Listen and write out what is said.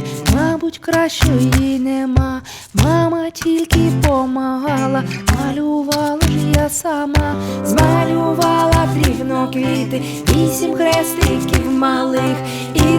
мене, мабуть, кращої нема. Мама тільки помагала, малювала ж я сама, змалювала дрібно квіти, вісім хрестиків малих. і